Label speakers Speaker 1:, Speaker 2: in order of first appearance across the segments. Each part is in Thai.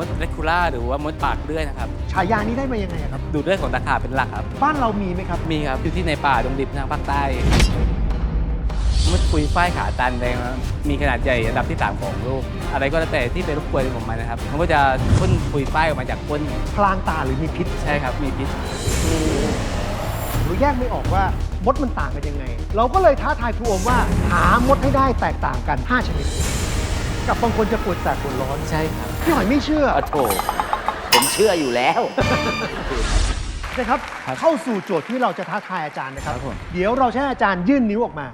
Speaker 1: มดเรคูล่าหรือว่ามดปากเลื่อยนะครับ
Speaker 2: ฉายานี้ได้มายังไงอะครับ
Speaker 1: ดูดเลือดของตะขาบเป็นหลักครับ
Speaker 2: บ้านเรามีไหมครับ
Speaker 1: มีครับอยู่ที่ในป่าดงดิบทางภาคใต้มดปุยฝ้ายขาตันแดงครับมีขนาดใหญ่อันดับที่3ของโลกอะไรก็แล้วแต่ที่เป็นรบกวนของมันนะครับมันก็จะพ่นปุยฝ้ายออกมาจากก้น
Speaker 2: พลางตาหรือมีพิษ
Speaker 1: ใช่ครับมีพิษ
Speaker 2: หรือแยกไม่ออกว่ามดมันต่างกันยังไง เราก็เลยท้าทายครูโอมว่าหามดให้ได้แตกต่างกัน 5 ชนิด กับบางคนจะปวดแสบปวดร้อน
Speaker 1: ใช่ครับ
Speaker 2: พี่หอยไม่เชื่อ
Speaker 3: โอ้โถผมเชื่ออยู่แล้ว
Speaker 2: นะครับ
Speaker 1: ครับ
Speaker 2: เข้าสู่โจทย์ที่เราจะท้าทายอาจารย์นะครับ
Speaker 1: ครับผม
Speaker 2: เดี๋ยวเราจะให้อาจารย์ยื่นนิ้วออกมา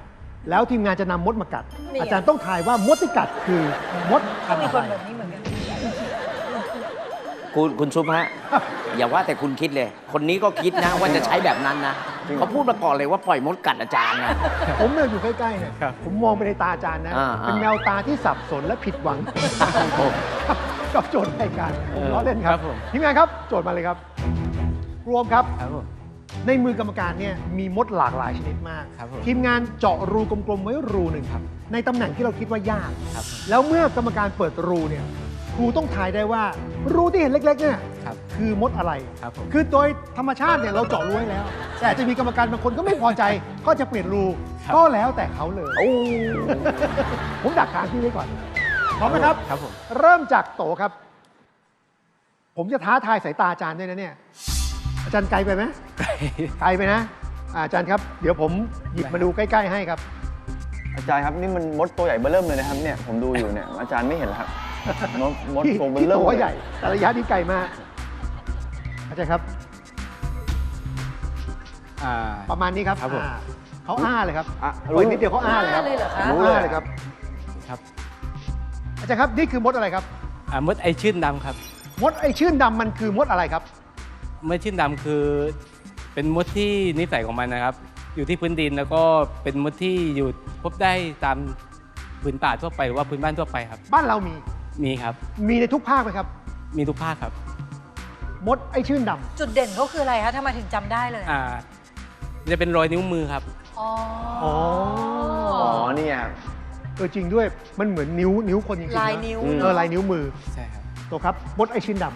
Speaker 2: แล้วทีมงานจะนำมดมากัด
Speaker 4: นี่
Speaker 2: อาจารย์ต้องทายว่ามดที่กัดคือมด
Speaker 4: ก็มีคน
Speaker 2: อะ
Speaker 4: แบ
Speaker 2: ไร
Speaker 4: บนี้เหมือนกัน
Speaker 3: คุณคุณซุปฮะ อย่าว่าแต่คุณคิดเลย คนนี้ก็คิดนะว่าจะใช้แบบนั้นนะเขาพูดมาก่อนเลยว่าปล่อยมดกัดอาจารย์นะ
Speaker 2: ผมเนี่ยอยู่ใกล้ๆเนี่ย
Speaker 1: ครับ
Speaker 2: ผมมองไปในตาอาจารย์นะ
Speaker 3: อ่า
Speaker 2: เป็น
Speaker 3: อ่า
Speaker 2: แนวตาที่สับสนและผิดหวังกับโจทย์รายการผมล้อเล่นค
Speaker 1: ครั
Speaker 2: รับบ
Speaker 1: ผม
Speaker 2: ทีมงานครับโจทย์มาเลยครับ รวมครับ
Speaker 1: ครับผม
Speaker 2: ในมือกรรมการเนี่ยมีมดหลากหลายชนิดมาก
Speaker 1: ครับผม
Speaker 2: ทีมงานเจาะรูกลมๆไว้รูหนึ่งครับ ในตำแหน่งที่เราคิดว่ายาก
Speaker 1: ครับ
Speaker 2: แล้วเมื่อกรรมการเปิดรูเนี่ย ครูต้องทายได้ว่า รูที่เห็นเล็กๆเนี่ย
Speaker 1: ครับ
Speaker 2: คือมดอะไร
Speaker 1: ครับผม
Speaker 2: คือโดยธรรมชาติเนี่ยเราเจาะรูให้แล้ว แต่จะมีกรรมการบางคนก็ไม่พอใจ ก็จะเปลี่ยนรู
Speaker 1: ครับ
Speaker 2: ก็แล้วแต่เขาเลย
Speaker 3: โอ้
Speaker 2: ผมดักทางที่ไว้ก่อนพร้อมไหมครับ
Speaker 1: ครับผม
Speaker 2: เริ่มจากโตครับ ผมจะท้าทายสายตาอาจารย์ด้วยนะเนี่ย อาจารย์ไกลไปไหมไกลไปนะอ่าอาจารย์ครับ เดี๋ยวผมหยิบมาดูใกล้ ๆ ให้ครับ
Speaker 5: อาจารย์ครับนี่มันมดตัวใหญ่เบ้อเริ่มเลยนะครับเนี่ยผมดูอยู่เนี่ยอาจารย์ไม่เห็นเหรอครับ มดมด
Speaker 2: ที่
Speaker 5: ตัวเบ้อ
Speaker 2: ที่
Speaker 5: เริ่ม
Speaker 2: ตัว
Speaker 5: เลย
Speaker 2: ใหญ่ แต่ระยะนี้ไกลมากอาจารย์ครับ
Speaker 1: อ่า
Speaker 2: ประมาณนี้ครับ
Speaker 1: ครับผม
Speaker 2: อ่าเขาอ้าเลยครับ
Speaker 5: อะ
Speaker 2: ปล่อยนิดเดียวเขาอ้าเลยครับ
Speaker 4: อ้าเลยเหรอคะ
Speaker 2: เขา
Speaker 5: รู้เลย
Speaker 2: อ้าเลยครับ
Speaker 1: ครับ
Speaker 2: อาจารย์ครับนี่คือมดอะไรครับ
Speaker 1: อ่ามดไอชื่นดำครับ
Speaker 2: มดไอชื่นดำมันคือมดอะไรครับ
Speaker 1: มดชื่นดำคือเป็นมดที่นิสัยของมันนะครับ อยู่ที่พื้นดินแล้วก็เป็นมดที่อยู่พบได้ตามพื้นป่าทั่วไปหรือว่าพื้นบ้านทั่วไปครับ
Speaker 2: บ้านเรามี
Speaker 1: มีครับ
Speaker 2: มีในทุกภาคไหมครับ
Speaker 1: มีทุกภาคครับ
Speaker 2: มดไอชื่นดำ
Speaker 4: จุดเด่นเขาคืออะไรคะทำไมถึงจำได้เลย
Speaker 1: อ่า จะเป็นรอยนิ้วมือครับ
Speaker 4: อ๋อ
Speaker 2: อ๋อ
Speaker 5: อ๋อเนี่ย
Speaker 2: เออจริงด้วย มันเหมือนนิ้วนิ้วคนจริงๆะ
Speaker 4: ลายนิ้ว
Speaker 2: เออลายนิ้วมือ
Speaker 1: ใช่ครับ
Speaker 2: ตัวครับมดไอชื่นด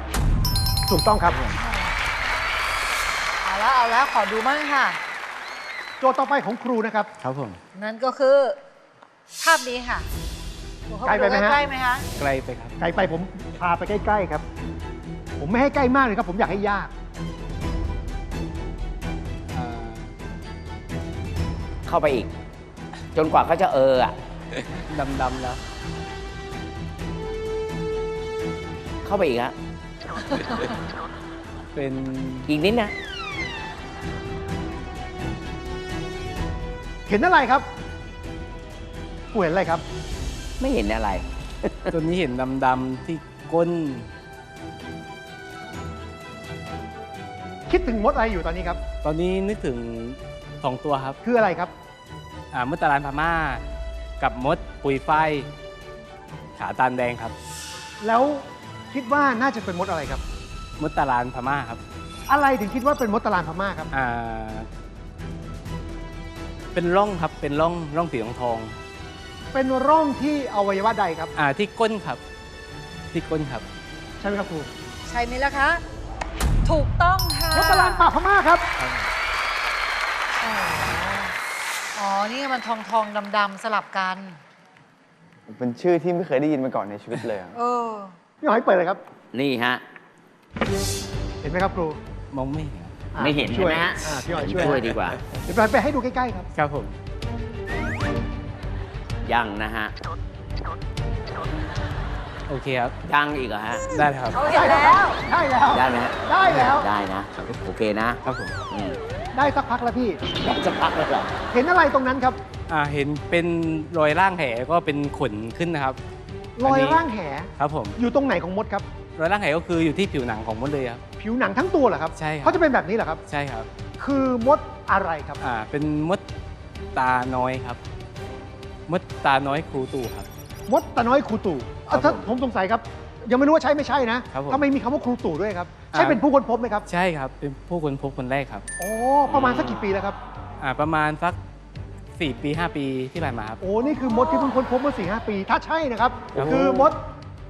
Speaker 2: ำถูกต้องครับ
Speaker 4: เอาแล้วเอาแล้วขอดูมั่งค่ะ
Speaker 2: โจทย์ต่อไปของครูนะครับ
Speaker 1: ครับผม
Speaker 4: นั่นก็คือ ภาพนี้ค่ะ ดูเข้า
Speaker 2: ไกลไปไหมฮะ
Speaker 4: ใกล้ไหมคะ
Speaker 1: ไกลไปครับ
Speaker 2: ไกลไปผมพาไปใกล้ ๆ ครับ ผมไม่ให้ใกล้มากเลยครับ ผมอยากให้ยาก
Speaker 1: อ่า
Speaker 3: เข้าไปอีก จนกว่าเขาจะเอออะ
Speaker 1: ดำๆแล้ว
Speaker 3: เข้าไปอีกฮะ
Speaker 1: เป็น
Speaker 3: อีกนิดนะ
Speaker 2: เห็นอะไรครับครูเห็นอะไรครับ
Speaker 3: ไม่เห็นอะไร
Speaker 1: ตัวนี้เห็นดำๆที่ก้น
Speaker 2: คิดถึงมดอะไรอยู่ตอนนี้ครับ
Speaker 1: ตอนนี้นึกถึงสองตัวครับ
Speaker 2: คืออะไรครับ
Speaker 1: อ่ามดตารานพม่า กับมดปุยฝ้ายขาตาลแดงครับ
Speaker 2: แล้วคิดว่าน่าจะเป็นมดอะไรครับ
Speaker 1: มดตารานพม่าครับ
Speaker 2: อะไรถึงคิดว่าเป็นมดตารางพม่าครับ
Speaker 1: อ่า เป็นร่องครับเป็นร่องร่องสีทองทอง
Speaker 2: เป็นร่องที่อวัยวะใดครับ
Speaker 1: ๆอ่าที่ก้นครับ ที่ก้นครับ
Speaker 2: ใช่ไหมครับครู
Speaker 4: ใช่ไหมล่ะคะ ถูกต้องค่ะ
Speaker 2: มดตารางป่าพม่าครับ
Speaker 4: อ๋ออ๋อ นี่มันทองทองดำดำๆสลับกัน
Speaker 5: เป็นชื่อที่ไม่เคยได้ยินมาก่อนในชีวิตเลยอะ
Speaker 4: เออ
Speaker 2: พี่หอยเปิดเลยครับ
Speaker 3: นี่ฮะ
Speaker 2: เห็นไหมครับครู
Speaker 1: มองไม่เห็น
Speaker 2: อะ
Speaker 3: ไม่เห็น
Speaker 2: ช่วย
Speaker 3: ใช่ไหมฮะ
Speaker 2: อ่าพี่หอย
Speaker 3: ผม
Speaker 2: ช่วย
Speaker 3: ช่วยดีกว่า
Speaker 2: เดี๋ยวไปให้ดูใกล้ๆครับ
Speaker 1: ครับผม
Speaker 3: ยังนะฮะ
Speaker 1: โอเคครับ
Speaker 3: ยังอีกเหรอฮะ
Speaker 1: ได้ครับ
Speaker 4: เขาเห็นแล้ว
Speaker 2: ได้แล้ว
Speaker 3: ได้ไหมฮะ
Speaker 2: ได้แล้ว
Speaker 3: ได้นะ โอเคนะครับ
Speaker 1: ผม
Speaker 3: อืม
Speaker 2: ได้สักพักแล้วพี่
Speaker 3: ได้สักพักแล้วเหรอ
Speaker 2: เห็นอะไรตรงนั้นครับ
Speaker 1: อ่าเห็นเป็นรอยร่างแหก็เป็นขนขึ้นนะครับ
Speaker 2: รอย
Speaker 1: นนี้
Speaker 2: ร่างแห
Speaker 1: ครับผม
Speaker 2: อยู่ตรงไหนของมดครับ
Speaker 1: รอยร่างแหก็คืออยู่ที่ผิวหนังของมดเลยครับ
Speaker 2: ผิวหนังทั้งตัวเหรอครับ
Speaker 1: ใช่ครับ
Speaker 2: เขาจะเป็นแบบนี้เหรอครับ
Speaker 1: ใช่ครับ
Speaker 2: คือมดอะไรครับ
Speaker 1: อ่าเป็นมดตาน้อยครับ มดตาน้อยครูตู่ครับ
Speaker 2: มดตาน้อยครูตู่
Speaker 1: ครับ
Speaker 2: อะถ้า
Speaker 1: ผม
Speaker 2: ผมสงสัยครับ ยังไม่รู้ว่าใช่ไม่ใช่นะครับ
Speaker 1: ผม
Speaker 2: ทำไมมีคำว่าครูตู่ด้วยครับ ใช่
Speaker 1: อ่า
Speaker 2: เป็นผู้ค้นพบไหมครับ
Speaker 1: ใช่ครับ เป็นผู้คนพบคนแรกครับ
Speaker 2: โอ้ประมาณสักกี่ปีแล้วครับ
Speaker 1: อ่าประมาณสัก 4 ปี 5 ปีที่ผ่านมาครับ
Speaker 2: โอ้ นี่คือมดที่เพิ่งค้นพบเมื่อสี่ห้าปี ถ้าใช่นะครับ
Speaker 1: ครับ
Speaker 2: คือมด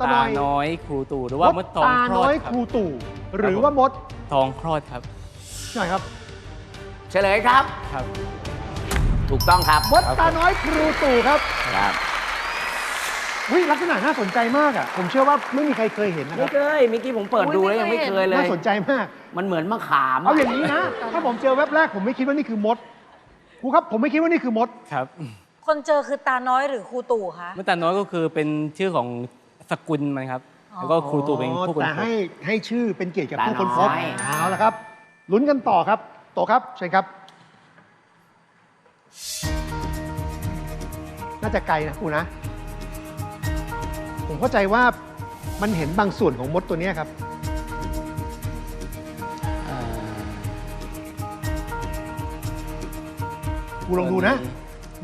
Speaker 2: ตา
Speaker 1: ตา
Speaker 2: น้อย
Speaker 1: น้อยครูตู่หรือว่ามดทอง
Speaker 2: ตา
Speaker 1: คลอ
Speaker 2: น้อ
Speaker 1: ด
Speaker 2: ย
Speaker 1: ครั
Speaker 2: ค
Speaker 1: บ
Speaker 2: รูตู่ หรือว่ามด
Speaker 1: ทองคลอดครับ
Speaker 2: หน่อยครับ
Speaker 3: เฉลยครับ
Speaker 1: ครับ
Speaker 3: ถูกต้องครับ
Speaker 2: มดตาน้อยครูตู่ครับ
Speaker 3: ครับ
Speaker 2: วิลักษณะน่าสนใจมากอะ ผมเชื่อว่าไม่มีใครเคยเห็นนะค
Speaker 3: ไม่
Speaker 2: รับ
Speaker 3: เคยเมื่อกี้ผมเปิดดูแล้วยังไม่เคยเล
Speaker 2: น่ายสนใจมาก
Speaker 3: มันเหมือนมะขาม
Speaker 2: เอาอย่างนี้นะ ถ้าผมเจอแว็บแรกผมไม่คิดว่านี่คือมดครูครับ ผมไม่คิดว่านี่คือมด
Speaker 1: ครับ
Speaker 4: คนเจอคือตาน้อยหรือครูตู่คะ
Speaker 1: มดตาน้อยก็คือเป็นชื่อของสกุลมันครับ
Speaker 4: อ๋อ
Speaker 1: แล้วก็ครูตู่เป็นผู้คน
Speaker 2: แต่
Speaker 1: พบ
Speaker 2: ให้ให้ชื่อเป็นเกียรติกับผู้คนพบ
Speaker 3: ตาน้อย
Speaker 2: เอาละครับ ลุ้นกันต่อครับ โตครับเชิญครับ น่าจะไกลนะครูนะ ผมเข้าใจว่ามันเห็นบางส่วนของมดตัวเนี้ยครับ
Speaker 1: อ่า
Speaker 2: ครูลองดูนะ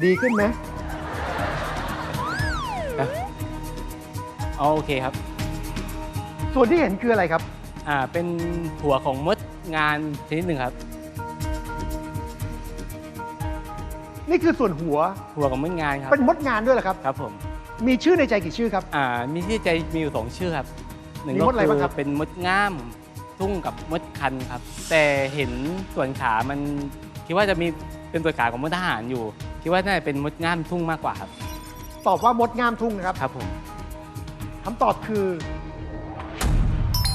Speaker 2: ดีขึ้นไหม
Speaker 1: ครับอ๋อโอเคครับ
Speaker 2: ส่วนที่เห็นคืออะไรครับ
Speaker 1: อ่า เป็นหัวของมดงานชนิดหนึ่งครับ
Speaker 2: นี่คือส่วนหัว
Speaker 1: หัวของมดงานครับ
Speaker 2: เป็นมดงานด้วยเหรอครับ
Speaker 1: ครับผม
Speaker 2: มีชื่อในใจกี่ชื่อครับ
Speaker 1: อ่ามีที่ใจมีอยู่สองชื่อครับหนึ่ง
Speaker 2: มี
Speaker 1: ก็
Speaker 2: มดอะไรบ้างครับ
Speaker 1: เป็นมดง่ามทุ่งกับมดคันครับ แต่เห็นส่วนขามันคิดว่าจะมีเป็นส่วนขาของมดทหารอยู่ คิดว่าน่าจะเป็นมดง่ามทุ่งมากกว่าครับ
Speaker 2: ตอบว่ามดงามทุ่งนะครับ
Speaker 1: ครับผม
Speaker 2: คำตอบคือ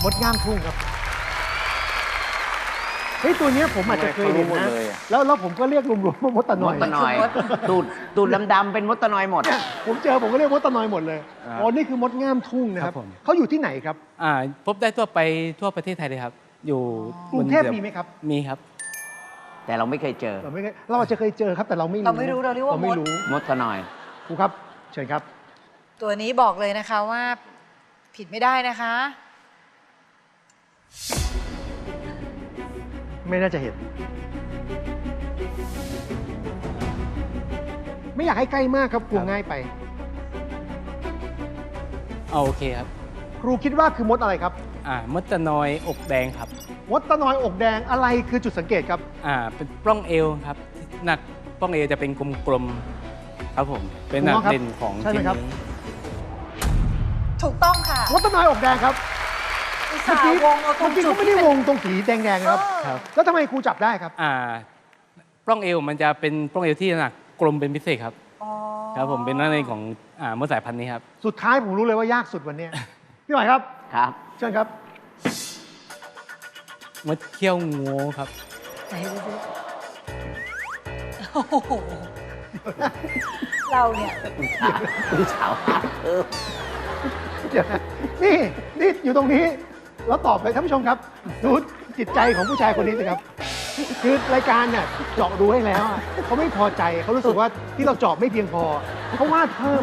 Speaker 2: มดงามทุ่งครับ เฮ้ยตัวเนี้ยผมอาจจะเคยเห็น
Speaker 5: ทำไมเขารู้หม
Speaker 2: นะ
Speaker 5: ดเลยอะ
Speaker 2: แล้วแล้วผมก็เรียกรวมๆว่ามดตะน
Speaker 3: ม
Speaker 2: อ
Speaker 3: ด
Speaker 2: ย
Speaker 3: ตะนอย ตูดตูดดำๆเป็นมดตะนอยหมด
Speaker 2: ผมเจอผมก็เรียกมดตะนอยหมดเลย
Speaker 1: ครับ
Speaker 2: อ๋อ นี่คือมดงามทุ่งนะครับ
Speaker 1: ครับผม
Speaker 2: เขาอยู่ที่ไหนครับ
Speaker 1: อ่าพบได้ทั่วไปทั่วประเทศไทยเลยครับ อยู่
Speaker 2: กรุงเทพ
Speaker 1: บน
Speaker 2: มีไหมครับ
Speaker 1: มีครับ
Speaker 3: แต่เราไม่เคยเจอ
Speaker 2: เราไม่เคยเราอาจจะเคยเจอครับแต่เราไม่รู้
Speaker 4: เราไม่รู้เราเรียกว่า
Speaker 2: ไม่
Speaker 4: มด
Speaker 2: รู้
Speaker 3: มดตะนอย
Speaker 2: ครูครับ เชิญครับ
Speaker 4: ตัวนี้บอกเลยนะคะว่า ผิดไม่ได้นะคะ
Speaker 2: ไม่น่าจะเห็น ไม่อยากให้ใกล้มากครับกลัวง่ายไป
Speaker 1: เอาโอเคครับ
Speaker 2: ครูคิดว่าคือมดอะไรครับ
Speaker 1: อ่ามดตะนอยอกแดงครับ
Speaker 2: มดตะนอยอกแดงอะไรคือจุดสังเกตครับ
Speaker 1: อ่าเป็นปล้องเอวครับ หนักปล้องเอวจะเป็นกลมๆครับผม เป็นหนัก
Speaker 2: ผมว่าครับ
Speaker 1: เด่นของ
Speaker 2: ใช่ไหม
Speaker 1: ชิ้น
Speaker 2: ครับ
Speaker 1: นี้
Speaker 4: ถูกต้องค่ะ
Speaker 2: มดตะนอยอกแดงครับ
Speaker 4: อุต
Speaker 2: เมื่
Speaker 4: ส่า
Speaker 2: อกี้
Speaker 4: ห์วงเอาตร
Speaker 2: เมื่
Speaker 4: ง
Speaker 2: อกี้
Speaker 4: จุด
Speaker 2: เขาไม่ได้วงตรงสีแดงๆนะครับ
Speaker 4: เออ
Speaker 1: ครับ
Speaker 2: แล้วทำไมครูจับได้ครับ
Speaker 1: อ่าปล้องเอวมันจะเป็นปล้องเอวที่หนักกลมเป็นพิเศษครับ
Speaker 4: อ๋อ
Speaker 1: ครับผมเป็นนักเรียนของอ่ามดสายพันธุ์นี้ครับ
Speaker 2: สุดท้ายผมรู้เลยว่ายากสุดวันเนี้ย พี่หมายครับ
Speaker 3: ครับ
Speaker 2: เชิญครับ
Speaker 1: มดเขี้ยวงูครับ
Speaker 4: ไหนดูสิโอ้โหเราเนี่ย
Speaker 3: คุณสาวเออ
Speaker 2: เดี๋ยวนะนี่นี่อยู่ตรงนี้ แล้วตอบเลยท่านผู้ชมครับดูจิตใจของผู้ชายคนนี้สิครับ คือรายการเนี่ยเจาะดูให้แล้วอะเขาไม่พอใจเขารู้สึกว่าที่เราเจาะไม่เพียงพอเขาวาดเพิ่ม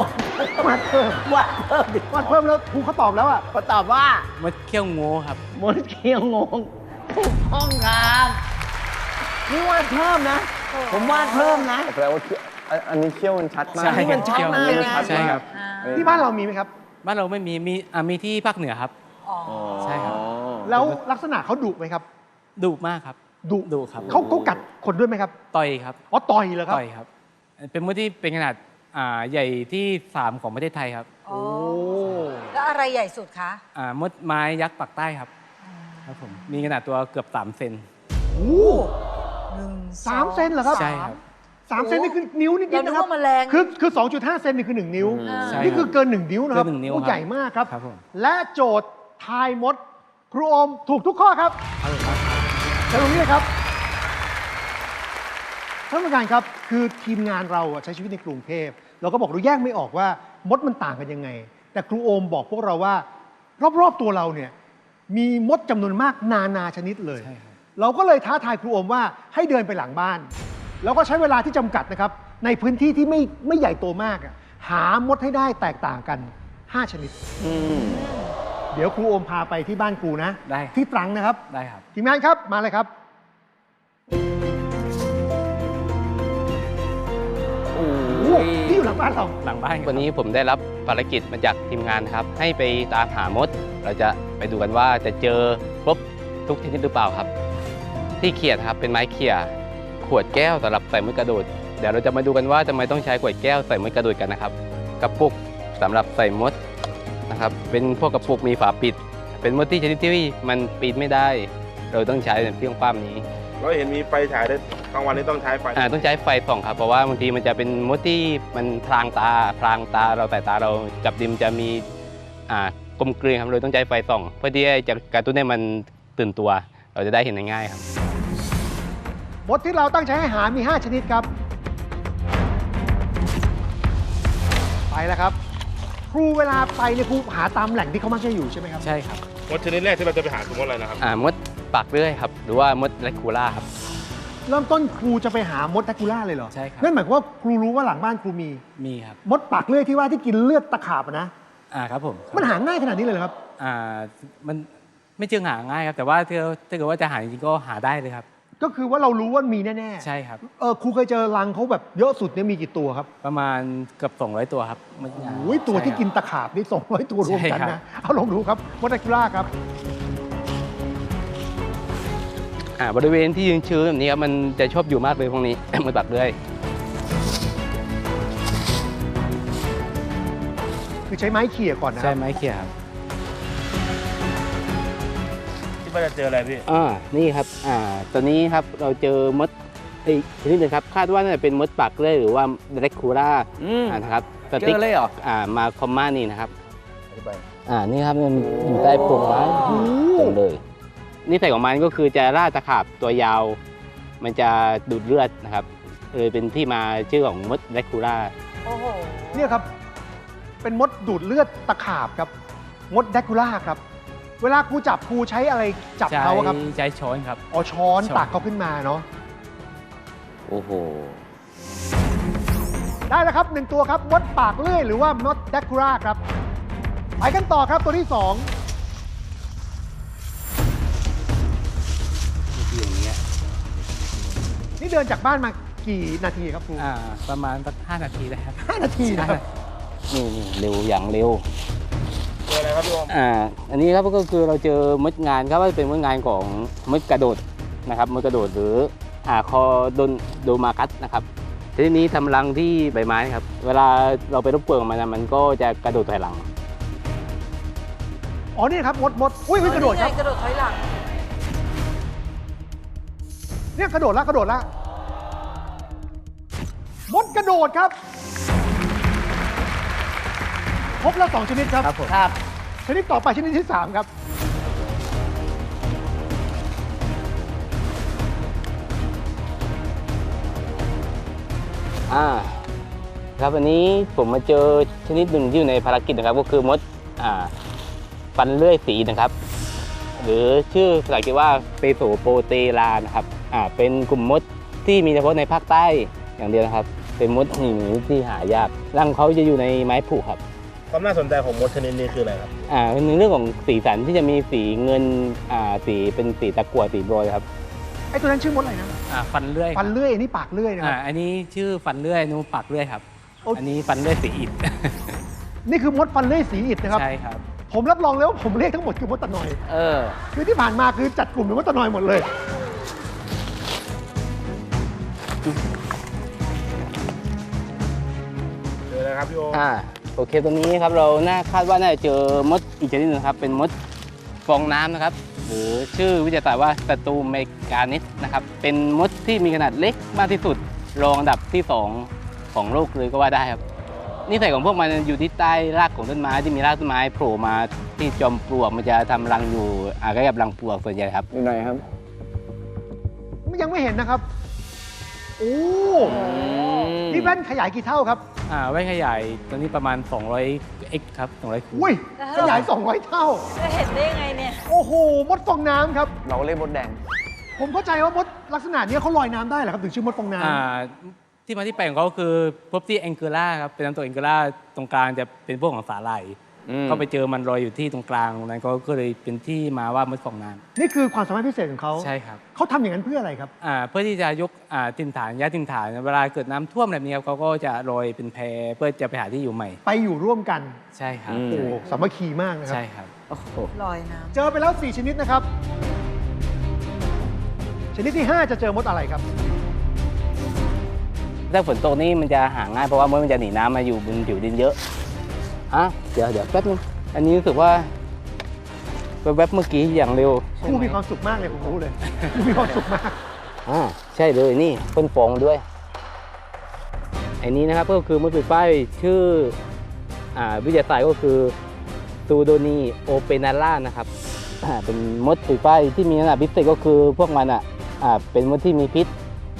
Speaker 2: วาดเพิ่ม
Speaker 3: ว่าเพิ่มดิ
Speaker 2: วาดเพิ่มแล้วครูเขาตอบแล้วอะ
Speaker 3: เขาตอบว่า ม
Speaker 1: ดเขี้ยวงูครับ
Speaker 3: มดเขี้ยวงงถูกต้องครับนี่วาดเพิ่มนะ ผมวาดเพิ่มนะ
Speaker 5: แปลว่าเขี้ยวอันอันนี้เขี้ยวมันชัดมาก
Speaker 1: ใช่
Speaker 3: นี่มันชัดมากเลยนะ
Speaker 1: ใช่ครับ
Speaker 4: อ่า
Speaker 5: เออ
Speaker 2: ที่บ้านเรามีไหมครับ
Speaker 1: บ้านเราไม่มีมีอ่ามีที่ภาคเหนือครับ
Speaker 4: อ๋อ
Speaker 5: อ๋อ
Speaker 1: ใช่ครับ
Speaker 2: แล้วลักษณะเขาดุไหมครับ
Speaker 1: ดุมากครับ
Speaker 2: ดุ
Speaker 1: ดุครับ
Speaker 2: เขาเขากัดคนด้วยไหมครับ
Speaker 1: ต่อยครับ
Speaker 2: อ๋อต่อยเหรอครับ
Speaker 1: ต่อยครับ เป็นมดที่เป็นขนาดอ่าใหญ่ที่สามของประเทศไทยครับ
Speaker 4: อ๋อแล้วอะไรใหญ่สุดคะ
Speaker 1: อ่ามดไม้ยักษ์ปักใต้ครับครับผมมีขนาดตัวเกือบ3เซน
Speaker 2: โอ้
Speaker 4: หนึ่ง
Speaker 2: สามเซนเหรอครับ
Speaker 1: ใช่ครับ
Speaker 2: สามเซนนี่คือนิ้วนิด
Speaker 4: เรา
Speaker 2: ๆ
Speaker 4: นึ
Speaker 2: นะ
Speaker 4: ก
Speaker 2: ครับ
Speaker 4: ว่าแมลง
Speaker 2: คือคือ2.5เซนนี่คือ1นิ้ว
Speaker 3: อืม
Speaker 1: ใช่
Speaker 2: นี่คือ
Speaker 1: รับ
Speaker 2: เกิน1นิ้วนะครับ
Speaker 1: เกินหนึ่งนิ้ว
Speaker 2: โอ้
Speaker 1: ครับ
Speaker 2: ใหญ่มากครับ
Speaker 1: ครับผม
Speaker 2: และโจทย์ทายมด ครูโอมถูกทุกข้อครับ
Speaker 1: เอาเลยครับ
Speaker 2: เชิญตรงนี้เลยครับท่านผู้การครับคือทีมงานเราอะใช้ชีวิตในกรุงเทพเราก็บอกเราแยกไม่ออกว่ามดมันต่างกันยังไง แต่ครูโอมบอกพวกเราว่า รอบๆตัวเราเนี่ยมีมดจำนวนมากนานาชนิดเลย
Speaker 1: ใช่ครับ
Speaker 2: เราก็เลยท้าทายครูโอมว่าให้เดินไปหลังบ้าน แล้วก็ใช้เวลาที่จำกัดนะครับ ในพื้นที่ที่ไม่ไม่ใหญ่โตมากอะหามดให้ได้แตกต่างกัน 5 ชนิด
Speaker 3: อืม
Speaker 2: เดี๋ยวครูโอมพาไปที่บ้านครูนะ
Speaker 1: ได้
Speaker 2: ที่ตรังนะครับ
Speaker 1: ได้ครับ
Speaker 2: ทีมงานครับมาเลยครับ
Speaker 3: โอ้
Speaker 2: โอ้
Speaker 3: ย
Speaker 2: ที่อยู่หลังบ้านเรา
Speaker 1: หลังบ้านครับ
Speaker 6: วันนี้ผมได้รับภารกิจมาจากทีมงานครับ ให้ไปตามหามด เราจะไปดูกันว่าจะเจอครบทุกชนิดหรือเปล่าครับ ที่เขียดครับเป็นไม้เขี่ยขวดแก้วสำหรับใส่มดกระโดด เดี๋ยวเราจะมาดูกันว่าทำไมต้องใช้ขวดแก้วใส่มดกระโดดกันนะครับกระปุกสำหรับใส่มด
Speaker 1: นะครับเป็นพวกกระปุกมีฝาปิด เป็นมดที่ชนิดที่มันปิดไม่ได้ เราต้องใช้เป็นเครื่องปั้มนี้
Speaker 7: เราเห็นมีไฟฉายด้วยกลางวันนี้ต้องใช้ไฟ
Speaker 1: อ่าต้องใช้ไฟส่องครับเพราะว่าบางทีมันจะเป็นมดที่มันพรางตาพรางตาเราสายตาเราจับดิมจะมีอ่ากลมกลืนครับเลยต้องใช้ไฟส่อง เพื่อที่จะกระตุ้นให้มันตื่นตัว เราจะได้เห็นง่ายๆครับ
Speaker 2: มดที่เราตั้งใจให้หามี 5 ชนิดครับ ไปแล้วครับ ครูเวลาไปเนี่ยครูหาตามแหล่งที่เขามักจะอยู่ใช่ไหมครับ
Speaker 8: ใช่ครับ
Speaker 7: มดชนิดแรกที่เราจะไปหาคือมดอะไรนะครับ
Speaker 1: อ่ามดปากเลื่อยครับ หรือว่ามดแรคคูล่าครับ
Speaker 2: เริ่มต้นครูจะไปหามดแดกคูล่าเลยเหรอ
Speaker 8: ใช่ครับ
Speaker 2: นั่นหมายความว่าครูรู้ว่าหลังบ้านครูมี
Speaker 8: มีครับ
Speaker 2: มดปากเลื่อยที่ว่าที่กินเลือดตะขาบอะนะ
Speaker 8: อ่าครับผม
Speaker 2: มันหาง่ายขนาดนี้เลยเหรอครับ
Speaker 8: อ่ามันไม่เชิงหาง่ายครับ แต่ว่าถ้าถ้าเกิดว่าจะหาจริงๆก็หาได้เลยครับ
Speaker 2: ก็คือว่าเรารู้ว่ามีแน่ๆ
Speaker 8: ใช่ครับ
Speaker 2: เออครูเคยเจอรังเขาแบบเยอะสุดเนี่ยมีกี่ตัวครับ
Speaker 8: ประมาณเกือบ200 ตัวครับมัน
Speaker 2: โอ้ยตัวที่
Speaker 8: ใช่ครับ
Speaker 2: กินตะขาบนี่สองร้อยตัวรวมกัน
Speaker 8: ใช่ครั
Speaker 2: นะ
Speaker 8: บ
Speaker 2: เอาลองดูครับมดแดกคูล่าครับ
Speaker 1: อ่าบริเวณที่ยืนชื้นแบบนี้ครับมันจะชอบอยู่มากเลยพวกนี้มดปากเลื่อย
Speaker 2: คือใช้ไม้เขี่ยก่อนนะค
Speaker 8: ใช่
Speaker 2: รับ
Speaker 8: ไหมเขียครับ
Speaker 7: ที่ว่าจะเจออะไรพี่
Speaker 1: อ่านี่ครับอ่าตอนนี้ครับเราเจอมดอีกชนิดหนึ่งครับคาดว่าน่าจะเป็นมดปากเลื่อยหรือว่าเรคคูล่า
Speaker 3: อืม
Speaker 1: อ่านะครับส
Speaker 3: เจ
Speaker 1: ติ๊ก
Speaker 3: อเลยเหรอ
Speaker 1: อ่ามาคอมมานี่นะครับ อ่านี่ครับมันอยู่ใต้โพรงไม้ตรงเลยนิสัยของมันก็คือจะล่าตะขาบตัวยาว มันจะดูดเลือดนะครับเลยเป็นที่มาชื่อของมดเรคคูล่า
Speaker 4: โอ้โห
Speaker 2: เนี่ยครับ เป็นมดดูดเลือดตะขาบครับ มดแดกคูล่าครับ เวลาครูจับครูใช้อะไรจับ
Speaker 8: ใช้
Speaker 2: เขาอะครับ
Speaker 8: ใช้ช้อนครับ
Speaker 2: อ๋อช้อน
Speaker 8: ช้อน
Speaker 2: ตักเขาขึ้นมาเนาะ
Speaker 3: โอ้โห
Speaker 2: ได้แล้วครับหนึ่งตัวครับมดปากเลื่อยหรือว่ามดแดกคูล่าครับ ไปกันต่อครับตัวที่สอง
Speaker 8: อย่างเงี้ย
Speaker 2: นี่เดินจากบ้านมากี่นาทีครับครู
Speaker 8: อ่า ประมาณสักห้านาทีได้ครับ
Speaker 2: ห้านาทีนะครับ
Speaker 1: นี่นี่เร็วอย่างเร็ว
Speaker 7: เจออะไรครับพี่โอม
Speaker 1: อ่าอันนี้ครับก็คือเราเจอมดงานครับว่าเป็นมดงานของมดกระโดดนะครับมดกระโดดหรืออ่าคอโดนโดมากัสนะครับทีนี้ทำรังที่ใบไม้ครับ เวลาเราไปรบกวนกับมันนะมันก็จะกระโดดถอยหลัง
Speaker 2: อ๋อนี่ครับมดมดอุ้ยอุ้ยกระโดดครับ
Speaker 4: นี่ไงกระโดดถอยหลัง
Speaker 2: เนี่ยกระโดดละกระโดดละมดกระโดดครับ ครบแล้วสองชนิดครับ
Speaker 8: ครับผม
Speaker 3: ครับ
Speaker 2: ชนิดต่อไปชนิดที่สามครับ
Speaker 1: อ่าครับวันนี้ผมมาเจอชนิดหนึ่งที่อยู่ในภารกิจนะครับ ก็คือมดอ่าฟันเลื่อยสีนะครับ หรือชื่อภาษาอังกฤษว่าเปโซโปเตลานะครับอ่าเป็นกลุ่มมดที่มีเฉพาะในภาคใต้อย่างเดียวนะครับ เป็นมดหนีที่หายากรังเขาจะอยู่ในไม้ผุครับ
Speaker 7: ความน่าสนใจของมดชนิดนี้คืออะไรครับ
Speaker 1: อ่าในเรื่องของสีสันที่จะมีสีเงินอ่าสีเป็นสีตะกั่วสีโบรยครับ
Speaker 2: ไอ้ตัวนั้นชื่อมดอะไรนะ
Speaker 8: อ่าฟันเลื่อย
Speaker 2: ฟันเลื่อยอันนี้ปากเลื่อยนะค
Speaker 8: อ่า
Speaker 2: รับ
Speaker 8: อันนี้ชื่อฟันเลื่อยนู้นปากเลื่อยครับ
Speaker 2: โอ้
Speaker 8: อันนี้ฟันเลื่อยสีอิฐ
Speaker 2: นี่คือมดฟันเลื่อยสีอิฐนะครับ
Speaker 8: ใช่ครับ
Speaker 2: ผมรับรองเลยว่าผมเรียกทั้งหมดคือมดตะนอย
Speaker 3: เออ
Speaker 2: คือที่ผ่านมาคือจัดกลุ่มเป็นมดตะนอยหมดเลย
Speaker 7: เจออะไรครับพี่โอม
Speaker 1: อ่า โอเคตรงนี้ครับเราน่าคาดว่าน่าจะเจอมดอีกชนิดหนึงครับ เป็นมดฟองน้ำนะครับ หรือชื่อวิทยาศาสตร์ว่าสตูเมกานิสนะครับ เป็นมดที่มีขนาดเล็กมากที่สุดรองอันดับที่ 2 ของโลกเลยก็ว่าได้ครับนิสัยของพวกมันอยู่ที่ใต้รากของต้นไม้ที่มีรากต้นไม้โผล่มาที่จอมปลวกมันจะทำรังอยู่อ่าใกล้กับรังปลวกส่วนใหญ่ครับ
Speaker 5: อยู่ไหนครับ
Speaker 2: ยังไม่เห็นนะครับ โอ้ นี่แว่นขยายกี่เท่าครับ
Speaker 8: อ่าไว้ขยายตัวนี้ประมาณ 200 x ครับ200คูณ
Speaker 2: อุ้ยขยาย 200 เท่า
Speaker 4: จะเห็นได้ยังไงเนี่ย
Speaker 2: โอ้โห มดฟองน้ำครับ
Speaker 5: เราเรียกมดแดง
Speaker 2: ผมเข้าใจว่ามดลักษณะเนี้ยเขาลอยน้ำได้เหรอครับ ถึงชื่อมดฟองน้
Speaker 8: อ่าที่มาที่ไปของเขาคือพบที่แองเกล่าครับเป็นลำตัวแองเกล่าตรงกลางจะเป็นพวกของสาหร่าย
Speaker 3: อืม
Speaker 8: ก็ไปเจอมันลอยอยู่ที่ตรงกลางตรงนั้นก็ก็เลยเป็นที่มาว่ามดฟองน้ำ
Speaker 2: นี่คือความสามารถพิเศษของเขาำ
Speaker 8: ใช่ครับ
Speaker 2: เขาทำอย่างนั้นเพื่ออะไรครับ
Speaker 8: อ่าเพื่อที่จะยกอ่าถิ่นฐานย้ายถิ่นฐานเวลาเกิดน้ำท่วมแบบนี้ครับเขาก็จะโรยเป็นแพเพื่อจะไปหาที่อยู่ใหม่
Speaker 2: ไปอยู่ร่วมกัน
Speaker 8: ใช่ครับ
Speaker 3: อืม
Speaker 2: โอ้โหสามัคคีมากนะครับ
Speaker 8: ใช่ครับ
Speaker 3: โอ้โห
Speaker 4: ลอยน้
Speaker 2: เจอไปแล้ว 4 ชนิดนะครับ ชนิดที่ 5 จะเจอมดอะไรครับ
Speaker 1: ถ้าฝนตกนี่มันจะหาง่ายเพราะว่ามดมันจะหนีน้ำมาอยู่บนผิวดินเยอะ อะเดี๋ยวเดี๋ยวแป๊บนึงอันนี้รู้สึกว่าแวบๆเมื่อกี้อย่างเร็ว
Speaker 2: ครูมีความสุขมากเลยผมรู้เลยครูมีความสุขมาก
Speaker 1: อ่าใช่เลยนี่เป็นฟองด้วยอันนี้นะครับก็คือมดปุยฝ้ายชื่ออ่าวิทยาศาสตร์ก็คือซูโดนีโอเปนาล่านะครับอ่าเป็นมดปุยฝ้ายที่มีขนาดพิเศษก็คือพวกมันอะอ่าเป็นมดที่มีพิษ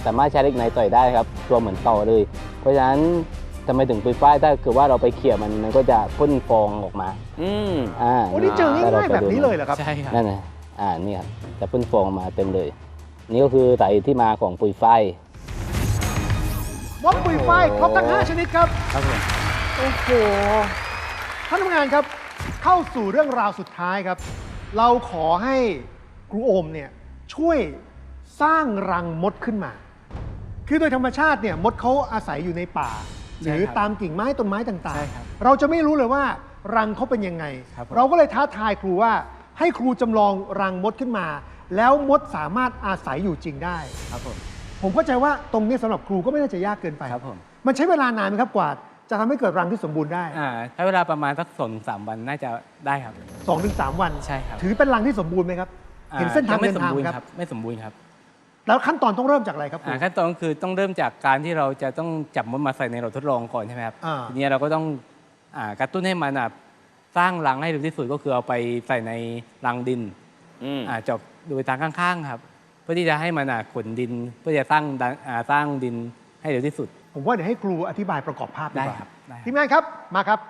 Speaker 1: สามารถใช้เล็กไหนต่อยได้ครับ ตัวเหมือนต่อเลย เพราะฉะนั้น ทำไมถึงปุยฝ้ายถ้าเกิดว่าเราไปเขี่ยมันมันก็จะพ่นฟองออกมา
Speaker 3: อืม
Speaker 1: อ่า
Speaker 2: โอ้นี่เจอง่ายๆแบบนี้เลยเหรอครับ
Speaker 1: ใช่ครับนั่นนะอ่านี่ครับจะพ่นฟองออกมาเต็มเลย นี่ก็คือสาเหตุที่มาของปุยฝ้าย
Speaker 2: มดปุยฝ้ายครบทั้ง 5 ชนิดครับ
Speaker 1: ครับผม
Speaker 2: โอ้โหท่านทำงานครับ เข้าสู่เรื่องราวสุดท้ายครับ เราขอให้ครูโอมเนี่ยช่วยสร้างรังมดขึ้นมา คือโดยธรรมชาติเนี่ยมดเขาอาศัยอยู่ในป่า หรือตามกิ่งไม้ต้นไม้ต่าง
Speaker 1: ใช่ครับ
Speaker 2: ๆเราจะไม่รู้เลยว่ารังเขาเป็นยังไง
Speaker 1: ครับผม
Speaker 2: เราก็เลยท้าทายครูว่าให้ครูจำลองรังมดขึ้นมา แล้วมดสามารถอาศัยอยู่จริงได้
Speaker 1: ครับผม
Speaker 2: ผมเข้าใจว่าตรงนี้สำหรับครูก็ไม่น่าจะยากเกินไป
Speaker 1: ครับผม
Speaker 2: มันใช้เวลานานไหมครับกว่าจะทำให้เกิดรังที่สมบูรณ์ได้
Speaker 1: อ่าใช้เวลาประมาณสักสองสามวันน่าจะได้ครับ
Speaker 2: 2อถึงสวัน
Speaker 1: ใช่ครับ
Speaker 2: ถือเป็นรังที่สมบูรณ์ไหมครับ
Speaker 1: อ่
Speaker 2: เห็นเส้นทาง
Speaker 1: ยังไม่
Speaker 2: เดิน
Speaker 1: สม
Speaker 2: ทาง
Speaker 1: บูร
Speaker 2: ไหม
Speaker 1: ณ์
Speaker 2: ครับ
Speaker 1: ไม่สมบูรณ์ครับ
Speaker 2: แล้วขั้นตอนต้องเริ่มจากอะไรครับครู
Speaker 1: อ่าขั้นตอนก็คือต้องเริ่มจากการที่เราจะต้องจับมดมาใส่ในโหลดทดลองก่อนใช่ไหมครับ
Speaker 2: อ่า
Speaker 1: ทีนี้เราก็ต้องอ่ากระตุ้นให้มันอะสร้างรังให้เร็วที่สุดก็คือเอาไปใส่ในรังดิน
Speaker 3: อืม
Speaker 1: อ่าเจาะโดยทางข้างๆครับ เพื่อที่จะให้มันอะขนดิน เพื่อจะสร้างดังอ่าสร้างดินให้เร็วที่สุด
Speaker 2: ผมว่าเดี๋ยวให้ครูอธิบายประกอบภาพดี
Speaker 1: ได้
Speaker 2: กว่า
Speaker 1: ครับได้ครับ
Speaker 2: ทีมงานครับมาครับ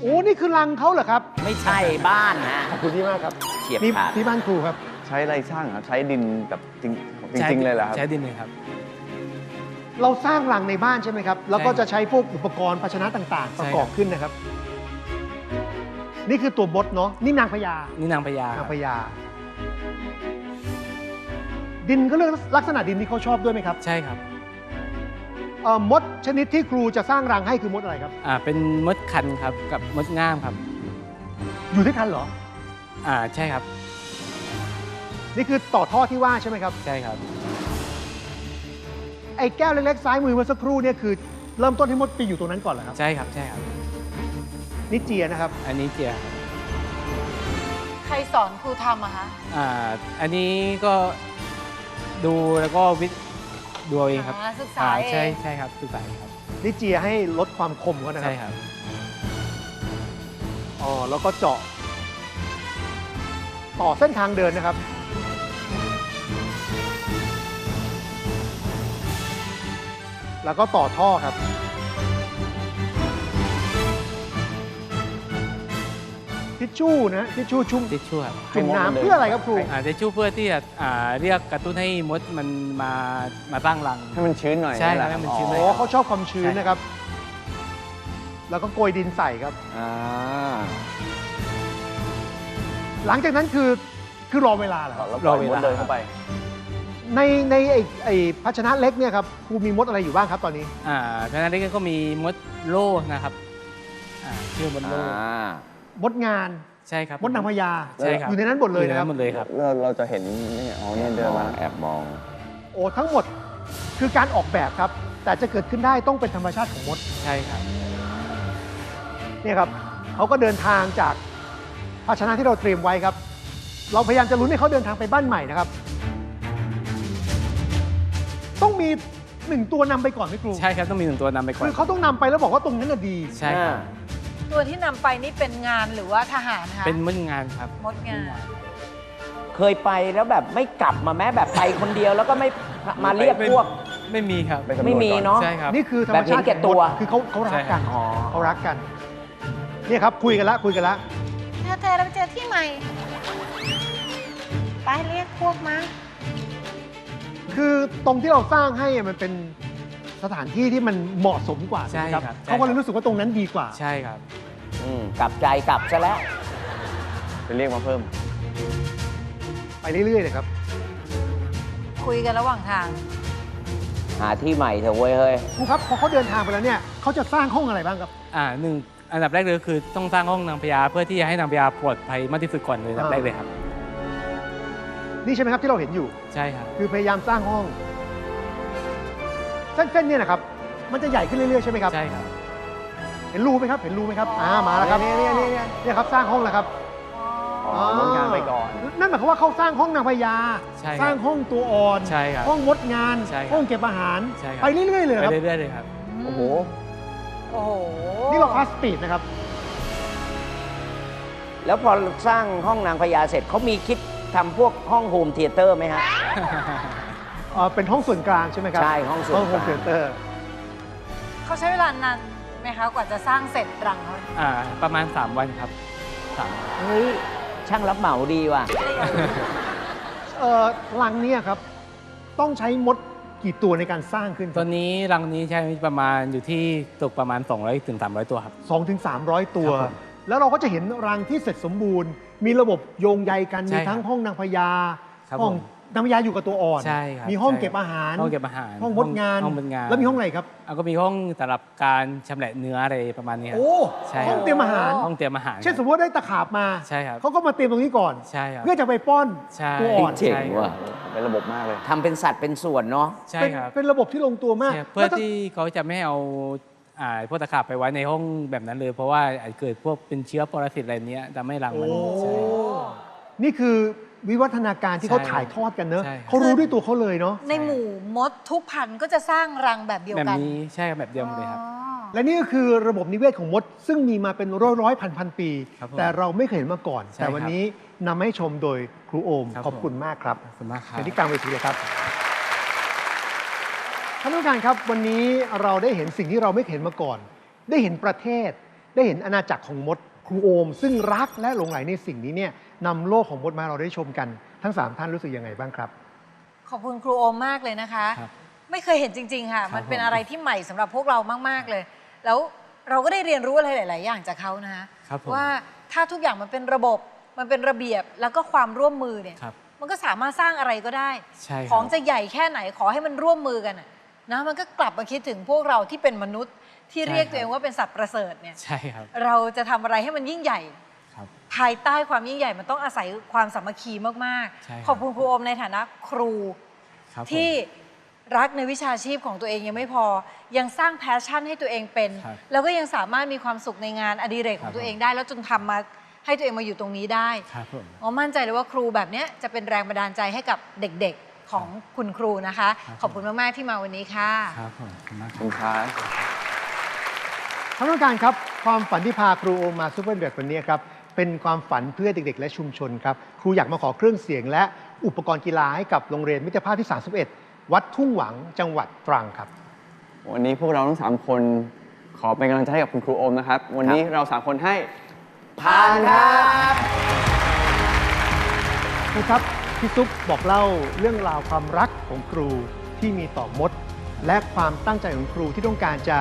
Speaker 2: โอ้นี่คือรังเขาเหรอครับ
Speaker 3: ไม่ใช่บ้านนะ
Speaker 2: ขอบคุณที่มากครับ
Speaker 3: เฉียบ
Speaker 2: นี่
Speaker 3: ขาด
Speaker 2: ที่บ้านครูครับ
Speaker 5: ใช้อะไรสร้างครับใช้ดินแบบจริงจริงๆเลยเหรอครับ
Speaker 1: ใช้ดินเลยครับ
Speaker 2: เราสร้างรังในบ้านใช่ไหมครับ แล้วก็
Speaker 1: ใช่
Speaker 2: จะใช้พวกอุปกรณ์ภาชนะต่างๆ ประกอบ
Speaker 1: ใช่ครับ
Speaker 2: ขึ้นนะครับ นี่คือตัวบดเนาะนี่นางพญา
Speaker 1: นี่นางพญาคนา
Speaker 2: ง
Speaker 1: รับ
Speaker 2: พญา ดินก็เรื่องลักษณะดินที่เขาชอบด้วยไหมครับ
Speaker 1: ใช่ครับ
Speaker 2: เอ่อมดชนิดที่ครูจะสร้างรังให้คือมดอะไรครับ
Speaker 1: อ่า เป็นมดคันครับกับมดง่ามครับ
Speaker 2: อยู่ด้วยกันเหรอ
Speaker 1: อ่า ใช่ครับ
Speaker 2: นี่คือต่อท่อที่ว่าใช่ไหมครับ
Speaker 1: ใช่ครับ
Speaker 2: ไอ้แก้วเล็กๆซ้ายมือเมื่อสักครู่เนี่ยคือเริ่มต้นให้มดไปอยู่ตรงนั้นก่อนเหรอครับ
Speaker 1: ใช่ครับ ใช่ครับ
Speaker 2: นี่เจียนะครับ
Speaker 1: อันนี้เจียครับ
Speaker 4: ใครสอนครูทำอะคะ
Speaker 1: อ่า อันนี้ก็ดูแล้วก็วิดูเอาเองครับ
Speaker 4: อ่าศึกษา
Speaker 1: อ่
Speaker 4: เอง
Speaker 1: ใช่ใช่ครับศึกษาเองครับ
Speaker 2: นี่เจียให้ลดความคมเขานะครั
Speaker 1: ใช่ครับ
Speaker 2: อ๋อ แล้วก็เจาะ ต่อเส้นทางเดินนะครับ แล้วก็ต่อท่อครับ ทิชชู่นะทิชชู่ชุ่ม
Speaker 1: ทิชชู่ครับ
Speaker 2: จุ่ม
Speaker 5: ให้มดมัน
Speaker 2: น้ำ
Speaker 5: เดิน
Speaker 2: เพื่ออะไรครับครู
Speaker 1: อ่าทิชชู่เพื่อที่จะอ่าเรียกกระตุ้นให้มดมันมามาตั้งรัง
Speaker 5: ให้มันชื้นหน่อย
Speaker 1: ใช่
Speaker 5: นี่แหละ
Speaker 1: ให้มันชื้นหน่
Speaker 2: โอ้
Speaker 1: อย
Speaker 2: เขาชอบความชื้น
Speaker 1: ใช่
Speaker 2: นะครับ แล้วก็โกยดินใส่ครับ
Speaker 5: อ่า
Speaker 2: หลังจากนั้นคือคือรอเวลาเหรอครับ
Speaker 5: แล้วปล่อยมดเดินเข้าไป
Speaker 2: ในในไอ้ไอ้ภาชนะเล็กเนี่ยครับครูมีมดอะไรอยู่บ้างครับตอนนี้
Speaker 1: อ่าขณะนี้ก็มีมดโล่นะครับอ่าชื่อมดโล่
Speaker 3: อ่า
Speaker 2: มดงาน
Speaker 1: ใช่ครับ
Speaker 2: มดนางพญา
Speaker 1: ใช่ครับ
Speaker 2: อยู่ในนั้นหมดเลย
Speaker 1: อยู่ใน
Speaker 2: นะค
Speaker 1: นั้
Speaker 2: รับ
Speaker 1: นหมดเลยครับ
Speaker 5: เราเราจะเห็นนี่ไงอ๋อเนี่ยเดินมา
Speaker 3: แอบมอง
Speaker 2: โอ้ทั้งหมดคือการออกแบบครับ แต่จะเกิดขึ้นได้ต้องเป็นธรรมชาติของมด
Speaker 1: ใช่ครับ
Speaker 2: เนี่ยครับเขาก็เดินทางจากภาชนะที่เราเตรียมไว้ครับ เราพยายามจะลุ้นให้เขาเดินทางไปบ้านใหม่นะครับ ต้องมีหนึ่งตัวนำไปก่อนไหมครู
Speaker 1: ใช่ครับต้องมีหนึ่งตัวนำไปก่อ
Speaker 2: คื
Speaker 1: น
Speaker 2: อเขาต้องนำไปแล้วบอกว่าตรงนั้นน่ะดี
Speaker 1: ใช่ครับ
Speaker 4: ตัวที่นำไปนี่เป็นงานหรือว่าทหารคะ
Speaker 1: เป็นมดงานครับ
Speaker 4: มดงาน
Speaker 3: เคยไปแล้วแบบไม่กลับมาแม้แบบไปคนเดียวแล้วก็ไม่มาเรียกพวก
Speaker 1: ไม่มีครับ
Speaker 5: ไปสำรวจ
Speaker 3: ไม่มี
Speaker 5: ก่อน
Speaker 3: เนาะ
Speaker 1: ใช่ครับ
Speaker 2: นี่คือธรรม
Speaker 3: แบบเห็
Speaker 2: ชานติ
Speaker 3: แก่ตัว
Speaker 2: ของมดคือเขาเขารักกัน
Speaker 1: ใช่ครับ
Speaker 3: อ๋อ
Speaker 2: เขารักกันเนี่ยครับคุยกันละคุยกันละ
Speaker 9: เธอเธอเราไปเจอที่ใหม่ ไปเรียกพวกมา
Speaker 2: คือตรงที่เราสร้างให้อะมันเป็นสถานที่ที่มันเหมาะสมกว่า
Speaker 1: ใช่
Speaker 2: ไหม
Speaker 1: ครับ
Speaker 2: เขาก็เลยรู้สึกว่าตรงนั้นดีกว่า
Speaker 1: ใช่ครับ
Speaker 3: อืมกลับใจกลับซะแล้ว
Speaker 5: ไปเรียกมาเพิ่ม
Speaker 2: ไปเรื่อยๆเลยครับ
Speaker 4: คุยกันระหว่างทาง
Speaker 3: หาที่ใหม่เถอะเว้ยเฮ้ย
Speaker 2: ครูครับพอเขาเดินทางไปแล้วเนี่ยเขาจะสร้างห้องอะไรบ้างครับ
Speaker 1: อ่าหนึ่งอันดับแรกเลยคือต้องสร้างห้องนางพญาเพื่อที่จะให้นางพญาปลอดภัยมากที่สุดก่อนเลยอันดับแรกเลยครับ
Speaker 2: นี่ใช่ไหมครับที่เราเห็นอยู่
Speaker 1: ใช่ครับ
Speaker 2: คือพยายามสร้างห้องเส้นๆเนี่ยนะครับ มันจะใหญ่ขึ้นเรื่อยๆใช่ไหมครับ
Speaker 1: ใช่ครับ
Speaker 2: เห็นรูไหมครับ เห็นรูไหมครับ อ่า มาแล้วครับ
Speaker 5: เนี่ยเนี่ยเนี่ยเนี่ย
Speaker 2: เนี่ยครับ สร้างห้องแล้วครับ
Speaker 5: อ๋อลดงานไปก่อน
Speaker 2: นั่นหมายความว่าเขาสร้างห้องนางพญา
Speaker 1: ใช่ครับ
Speaker 2: สร้างห้องตัวอ่อน
Speaker 1: ใช่ครับ
Speaker 2: ห้องมดงาน
Speaker 1: ใช่ครับ
Speaker 2: ห้องเก็บอาหาร
Speaker 1: ใช่ครับ
Speaker 2: ไปเรื่อยๆเลย
Speaker 1: ไป
Speaker 2: ครับ
Speaker 1: เรื่อยๆเลยครับ
Speaker 5: โอ้โห
Speaker 4: โอ้โห
Speaker 2: นี่เราฟาสปีดนะครับ
Speaker 3: แล้วพอสร้างห้องนางพญาเสร็จเขามีคิด ทำพวกห้องโฮมเทเตอร์ไหมฮะ
Speaker 2: เอ่อเป็นห้องส่วนกลางใช่ไหมครับ
Speaker 3: ใช่ห้องส่วนกลาง
Speaker 2: ห้องโฮมเทเตอร์
Speaker 4: เขาใช้เวลานานไหมคะกว่าจะสร้างเสร็จรังเขา
Speaker 1: อ่าประมาณ 3 วันครับสามวัน
Speaker 3: เฮ้ยช่างรับเหมาดีว่ะ
Speaker 2: เอ่อรังเนี่ยครับ ต้องใช้มดกี่ตัวในการสร้างขึ้น
Speaker 1: ตอนนี้รังนี้ใช้ประมาณอยู่ที่ตกประมาณ 200ถึง300 ตัวครับ
Speaker 2: สองถึงสามร้อยตัว
Speaker 1: ครับผม
Speaker 2: แล้วเราก็จะเห็นรังที่เสร็จสมบูรณ์ มีระบบโยงใยกัน
Speaker 1: ใช่
Speaker 2: มีทั้ง
Speaker 1: ครับ
Speaker 2: ห้องนางพญา
Speaker 1: ครับ
Speaker 2: ห้อง
Speaker 1: ผม
Speaker 2: นางพญาอยู่กับตัวอ่อน
Speaker 1: ใช่ครับ
Speaker 2: มีห้อง
Speaker 1: ใช่
Speaker 2: เก็บอาหาร
Speaker 1: ห้องเก็บอาหาร
Speaker 2: ห้องมดงาน
Speaker 1: ห้องมดงาน
Speaker 2: แล้วมีห้องอะไรครับ
Speaker 1: แล้วก็มีห้องสำหรับการชำแหละเนื้ออะไรประมาณนี้ครับ
Speaker 2: โอ้
Speaker 1: ใช่ครับ
Speaker 2: ห้องเตรียมอาหาร
Speaker 1: ห้องเตรียมอาหาร
Speaker 2: เช่นสมมติว่าได้ตะขาบมา
Speaker 1: ใช่ครับ
Speaker 2: เขาก็มาเตรียมตรงนี้ก่อน
Speaker 1: ใช่ครับ
Speaker 2: เพื่อจะไปป้อน
Speaker 1: ใช่
Speaker 2: ตัวอ่อน
Speaker 3: เจ๋ง
Speaker 1: ใช่ครับ
Speaker 3: ว่ะ
Speaker 5: เป็นระบบมากเลย
Speaker 3: ทำเป็นสัตว์เป็นส่วนเนาะ
Speaker 1: ใช่
Speaker 2: เป็น
Speaker 1: ครับ
Speaker 2: เป็นระบบที่ลงตัวมาก
Speaker 1: ใช่ครับเพื่อ
Speaker 2: แล้วถ้า
Speaker 1: ที่เขาจะไม่เอาอ่า พวกตะขาบไปไว้ในห้องแบบนั้นเลย เพราะว่าอาจเกิดพวกเป็นเชื้อปรสิตอะไรเนี้ยทำให้รังมัน
Speaker 2: โอ้
Speaker 1: ใช่
Speaker 2: นี่คือวิวัฒนาการที่เขา
Speaker 1: ใช่
Speaker 2: ถ่ายทอดกันเนอะ
Speaker 1: ใช่ครับ
Speaker 2: เขารู้ด้วยตัวเขาเลยเนาะ
Speaker 4: ในหมู่มดทุกพันธุ์ก็จะสร้างรังแบบเดียว
Speaker 1: แบบ
Speaker 4: กัน
Speaker 1: นี้ใช่ครับแบบเดียวหมดเลยครับ
Speaker 4: อ๋อ
Speaker 2: และนี่ก็คือระบบนิเวศของมด ซึ่งมีมาเป็นร้อยร้อยพันพันปี
Speaker 1: ครับผม
Speaker 2: แต่เราไม่เคยเห็นมาก่อน
Speaker 1: ใช่
Speaker 2: แต่วันนี้นำมาให้ชมโดยครูโอม
Speaker 1: ครับ
Speaker 2: ขอบคุณมากครับ
Speaker 1: ขอบคุณมากครับ
Speaker 2: เป็นที่กลางเวทีเลยครับ ท่านผู้การครับวันนี้เราได้เห็นสิ่งที่เราไม่เคยเห็นมาก่อน ได้เห็นประเทศ ได้เห็นอาณาจักรของมดครูโอม ซึ่งรักและหลงใหลในสิ่งนี้เนี่ยนำโลกของมดมาให้เราได้ชมกัน ทั้งสามท่านรู้สึกยังไงบ้างครับ
Speaker 4: ขอบคุณครูโอมมากเลยนะคะ
Speaker 1: ครับ
Speaker 4: ไม่เคยเห็นจริง ๆ ค่ะ
Speaker 1: ครับ
Speaker 4: มันเป็น
Speaker 1: ผม
Speaker 4: อะไรที่ใหม่สำหรับพวกเรามาก ๆ เลย แล้วเราก็ได้เรียนรู้อะไรหลาย ๆ อย่างจากเขานะคะ
Speaker 1: ครับผม
Speaker 4: ว่าถ้าทุกอย่างมันเป็นระบบ มันเป็นระเบียบแล้วก็ความร่วมมือเนี่ย
Speaker 1: ครับ
Speaker 4: มันก็สามารถสร้างอะไรก็ได้
Speaker 1: ใช่ครับ
Speaker 4: ของจะใหญ่แค่ไหนขอให้มันร่วมมือกันน่ะ นะมันก็กลับมาคิดถึงพวกเราที่เป็นมนุษย์ที่
Speaker 1: ใช่
Speaker 4: เรียก
Speaker 1: ครับ
Speaker 4: ตัวเองว่าเป็นสัตว์ประเสริฐเนี่ย
Speaker 1: ใช่ครับ
Speaker 4: เราจะทำอะไรให้มันยิ่งใหญ่
Speaker 1: ครับ
Speaker 4: ภายใต้ความยิ่งใหญ่มันต้องอาศัยความสามัคคีมาก
Speaker 1: ใช่ครับ
Speaker 4: ๆขอบคุณครูโอมในฐานะครู
Speaker 1: ครับผม
Speaker 4: ที่รักในวิชาชีพของตัวเองยังไม่พอ ยังสร้างแพชชั่นให้ตัวเองเป็น
Speaker 1: ครับ
Speaker 4: แล้วก็ยังสามารถมีความสุขในงานอดิเรกขอ
Speaker 1: ครั
Speaker 4: ง
Speaker 1: บ
Speaker 4: ตัวเองได้ แล้วจนทำมาให้ตัวเองมาอยู่ตรงนี้ได้
Speaker 1: ครับผม
Speaker 4: อ๋อมั่นใจเลยว่าครูแบบเนี้ยจะเป็นแรงบันดาลใจให้กับเด็กๆ ของคุณครูนะคะ
Speaker 1: ครับ
Speaker 4: ขอบคุณมาก ๆ ที่มาวันนี้ค่ะ
Speaker 1: ครับผมขอบคุณมาก
Speaker 5: ข
Speaker 1: ค
Speaker 5: อบ
Speaker 1: รับ
Speaker 5: คุณครับ
Speaker 2: ท่านผู้การครับความฝันที่พาครูโอมมาซูเปอร์เด็กวันนี้ครับเป็นความฝันเพื่อเด็ก ๆ และชุมชนครับครูอยากมาขอเครื่องเสียง และอุปกรณ์กีฬาให้กับโรงเรียนมิตรภาพที่ 31 วัดทุ่งหวังจังหวัดตรังครับ
Speaker 5: วันนี้พวกเราทั้งสามคน ขอเป็นกำลังใจให้กับคุณครูโอมนะครับ วันนี้เราสามคนให้
Speaker 3: ผ่านครับ
Speaker 2: ครูครับ พี่ซุปบอกเล่าเรื่องราวความรักของครูที่มีต่อมด และความตั้งใจของครูที่ต้องการจะ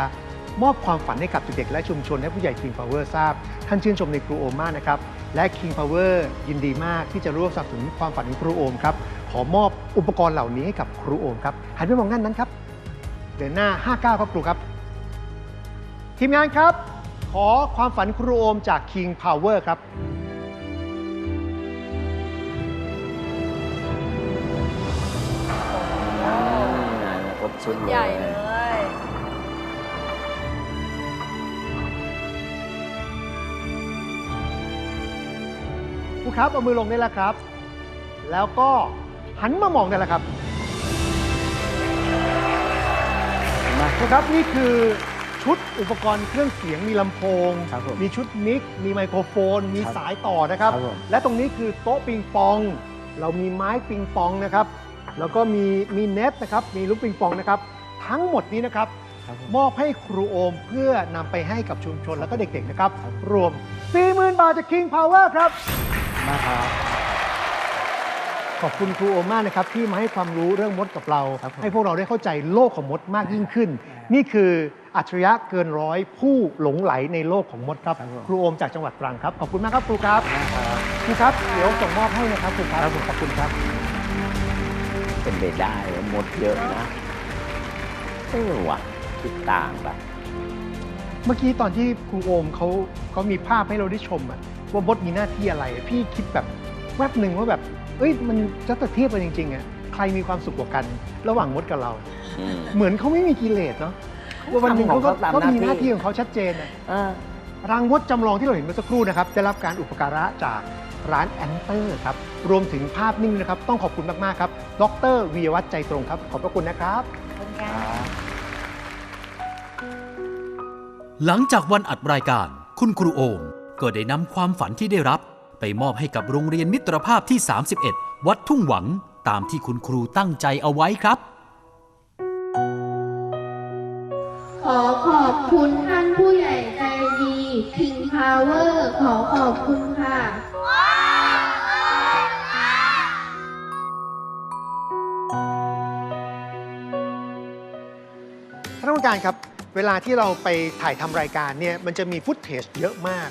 Speaker 2: มอบความฝันให้กับเด็กๆและชุมชนให้ผู้ใหญ่ King Power ทราบ ท่านชื่นชมในครูโอมมากนะครับ และ King Power ยินดีมากที่จะร่วมสนับสนุนความฝันของครูโอมครับ ขอมอบอุปกรณ์เหล่านี้ให้กับครูโอมครับ หันไปมองด้านนั้นครับ เดินหน้า 59 ครับครูครับ ทีมงานครับ ขอความฝันครูโอมจาก King Power ครับ
Speaker 3: ชุด
Speaker 4: ใหญ่เลย
Speaker 2: ครูครับเอามือลงได้แล้วครับ แล้วก็หันมามองได้แล้วครับครูครับนี่คือชุดอุปกรณ์เครื่องเสียงมีลำโพง
Speaker 1: ครับผม
Speaker 2: มีชุดมิกซ์มีไมโครโฟน มี
Speaker 1: ครับ
Speaker 2: สายต่อนะครับ
Speaker 1: ครับผม
Speaker 2: และตรงนี้คือโต๊ะปิงปอง เรามีไม้ปิงปองนะครับ แล้วก็มีมีเน็ตนะครับ มีลูกปิงปองนะครับ ทั้งหมดนี้นะครับ
Speaker 1: ครับผม
Speaker 2: มอบให้ครูโอมเพื่อนำไปให้กับชุมชนแล้วก็เด็กๆนะครับ
Speaker 1: ครับ
Speaker 2: รวม 40,000 บาทจาก King Power ครับ
Speaker 1: มากครับ
Speaker 2: ขอบคุณครูโอมมากนะครับ ที่มาให้ความรู้เรื่องมดกับเรา
Speaker 1: ครับผม
Speaker 2: ให้พวกเราได้เข้าใจโลกของมดมากยิ่งขึ้น นี่คืออัจฉริยะเกินร้อยผู้หลงไหลในโลกของมดครับ
Speaker 1: ครับผม
Speaker 2: ครูโอมจากจังหวัดตรังครับ ขอบคุณมากครับครูครับ ครูครับ เดี๋ยวส่งมอบให้นะครับครูครับขอบคุณครับ
Speaker 3: เป็นไปได้ว่าหมดเยอะนะเออว่ะคิดต่างไป
Speaker 2: เมื่อกี้ตอนที่ครูโอมเขาเขามีภาพให้เราได้ชมอะว่ามดมีหน้าที่อะไรอะพี่คิดแบบแวบหนึ่งว่าแบบ เอ้ยมันจะตะเทียบกันจริงๆอะใครมีความสุขกว่ากัน ระหว่างมดกับเรา
Speaker 3: อืม
Speaker 2: เหมือนเขาไม่มีกิเลสเนาะว่าวันหนึ่งเขาก็
Speaker 3: ทำของเขาตาม
Speaker 2: ก็มี
Speaker 3: ห
Speaker 2: ห
Speaker 3: น้า
Speaker 2: น้า
Speaker 3: ที่
Speaker 2: ที่ของเขาชัดเจนน่ะ
Speaker 3: เออ
Speaker 2: รางมดจำลองที่เราเห็นเมื่อสักครู่นะครับได้รับการอุปการะจาก ร้านแอนเตอร์ครับ รวมถึงภาพนิ่งนะครับ ต้องขอบคุณมาก ๆ ครับ ดรวีรวัฒน์ใจตรงครับ ขอบพระคุณนะครับ
Speaker 4: ขอบคุณค่ะ
Speaker 10: หลังจากวันอัดรายการ คุณครูโอม ก็ได้นำความฝันที่ได้รับ ไปมอบให้กับโรงเรียนมิตรภาพที่ 31 วัดทุ่งหวังตามที่คุณครูตั้งใจเอาไว้ครับ
Speaker 11: ขอขอบคุณท่านผู้ใหญ่ใจดี King Power ขอขอบคุณค่ะา
Speaker 2: นผู้การครับ เวลาที่เราไปถ่ายทำรายการเนี่ยมันจะมีฟุตเทจเยอะมาก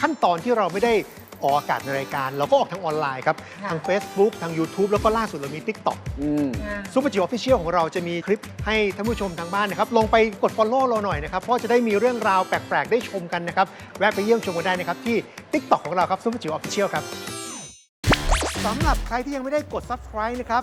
Speaker 2: ขั้นตอนที่เราไม่ได้ออกอากาศในรายการ เราก็ออกทางออนไลน์ครับ
Speaker 4: ค่ะ
Speaker 2: ทาง Facebook ทาง YouTube แล้วก็ล่าสุดเรามี TikTok
Speaker 3: อืม
Speaker 2: ซูเปอร์จิ๋วออฟฟิเชียลของเราจะมีคลิปให้ท่านผู้ชมทางบ้านนะครับ ลงไปกด Follow เราหน่อยนะครับ เพราะจะได้มีเรื่องราวแปลก ๆ ได้ชมกันนะครับ แวะไปเยี่ยมชมกันได้นะครับ ที่ TikTok ของเราครับซูเปอร์จิ๋วออฟฟิเชียลครับสำหรับใครที่ยังไม่ได้กด Subscribe นะครับ